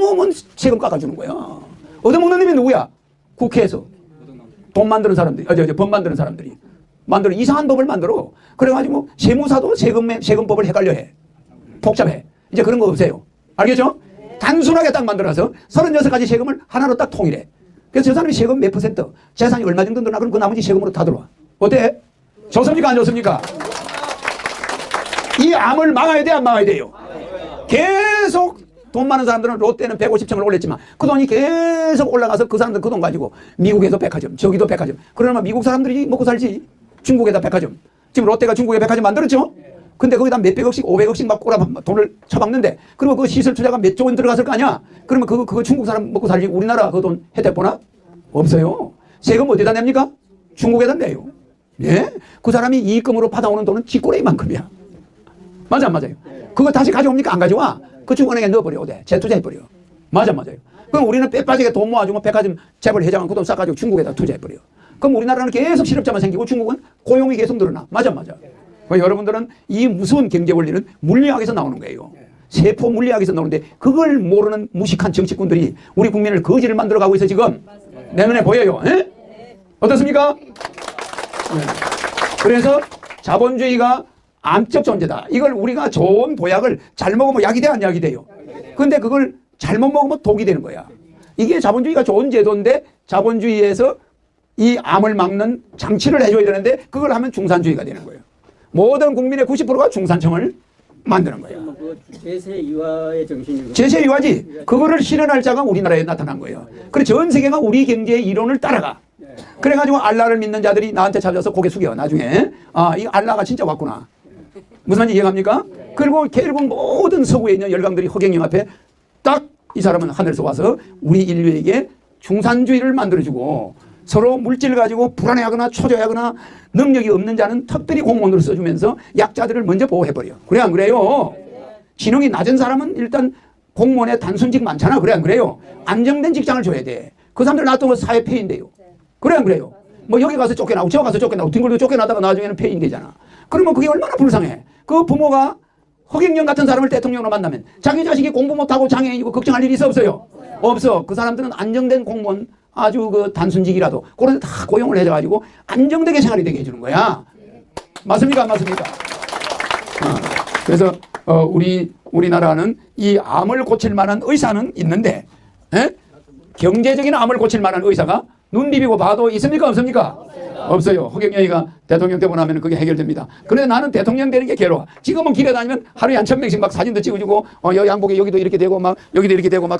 얻어먹으면 세금 깎아주는 거야. 얻어먹는 놈이 누구야? 국회에서. 돈 만드는 사람들이, 어, 저, 저, 법 만드는 사람들이. 만들어, 이상한 법을 만들어. 그래가지고 세무사도 세금, 세금법을 헷갈려 해. 복잡해. 이제 그런 거 없어요. 알겠죠? 단순하게 딱 만들어서 36가지 세금을 하나로 딱 통일해. 그래서 저 사람이 세금 몇 퍼센트, 재산이 얼마 정도 늘나 그럼 그 나머지 세금으로 다 들어와. 어때? 좋습니까? 안 좋습니까? 이 암을 막아야 돼? 안 막아야 돼요? 계속 돈 많은 사람들은 롯데는 150층을 올렸지만 그 돈이 계속 올라가서 그 사람들 그 돈 가지고 미국에도 백화점, 저기도 백화점. 그러나 미국 사람들이 먹고 살지. 중국에다 백화점. 지금 롯데가 중국에 백화점 만들었죠? 근데 거기다 몇백억씩, 오백억씩 막 꼬라 돈을 쳐박는데 그리고 그 시설 투자가 몇조 원 들어갔을 거 아니야? 그러면 그거, 그거 중국 사람 먹고 살지 우리나라 그 돈 혜택 보나? 없어요. 세금 어디다 냅니까? 중국에다 내요. 예? 그 사람이 이익금으로 받아오는 돈은 쥐꼬레이만큼이야. 맞아 안 맞아요? 그거 다시 가져옵니까? 안 가져와? 그 중은행에 넣어버려. 어디? 재투자해버려. 맞아 맞아요. 그럼 우리는 빼빠지게 돈 모아주고 백화점 재벌 회장은 그돈 싸가지고 중국에다 투자해버려. 그럼 우리나라는 계속 실업자만 생기고 중국은 고용이 계속 늘어나. 맞아 맞아. 여러분들은 이 무서운 경제 원리는 물리학에서 나오는 거예요. 세포 물리학에서 나오는데 그걸 모르는 무식한 정치꾼들이 우리 국민을 거지를 만들어가고 있어 지금. 내 눈에 보여요. 에? 어떻습니까? 네. 그래서 자본주의가 암적 존재다. 이걸 우리가 좋은 보약을 잘 먹으면 약이 돼, 안 약이 돼요? 근데 그걸 잘못 먹으면 독이 되는 거야. 이게 자본주의가 좋은 제도인데 자본주의에서 이 암을 막는 장치를 해줘야 되는데 그걸 하면 중산주의가 되는 거예요. 모든 국민의 90%가 중산층을 만드는 거예요. 그 제세 이화의 정신이고 제세 유화지 그거를 실현할 자가 우리나라에 나타난 거예요. 그래 전 세계가 우리 경제의 이론을 따라가. 그래가지고 알라를 믿는 자들이 나한테 찾아서 고개 숙여 나중에 아이 알라가 진짜 왔구나. 무슨 말인지 이해갑니까? 그리고 결국 모든 서구에 있는 열강들이 허경영 앞에 딱 이 사람은 하늘에서 와서 우리 인류에게 중산주의를 만들어주고 서로 물질을 가지고 불안해하거나 초조해하거나 능력이 없는 자는 특별히 공무원으로 써주면서 약자들을 먼저 보호해버려. 그래 안 그래요? 지능이 낮은 사람은 일단 공무원에 단순직 많잖아. 그래 안 그래요? 안정된 직장을 줘야 돼. 그 사람들 놔두면 사회 폐인돼요. 그래 안 그래요? 뭐 여기 가서 쫓겨나고 저 가서 쫓겨나고 뒹굴고 쫓겨나다가 나중에는 폐인 되잖아. 그러면 그게 얼마나 불쌍해. 그 부모가 허경영 같은 사람을 대통령으로 만나면 자기 자식이 공부 못하고 장애인이고 걱정할 일이 있어 없어요? 없어. 그 사람들은 안정된 공무원 아주 그 단순직이라도 그런 데 다 고용을 해줘가지고 안정되게 생활이 되게 해주는 거야. 맞습니까? 안 맞습니까? 어, 그래서 어, 우리 우리나라는 이 암을 고칠 만한 의사는 있는데 에? 경제적인 암을 고칠 만한 의사가 눈 비비고 봐도 있습니까? 없습니까? 없어요. 허경영이가 대통령 되고 나면 그게 해결됩니다. 그런데 나는 대통령 되는 게 괴로워. 지금은 길에 다니면 하루에 한 천 명씩 막 사진도 찍어주고 어, 여 양복에 여기도 이렇게 되고 막 여기도 이렇게 되고 막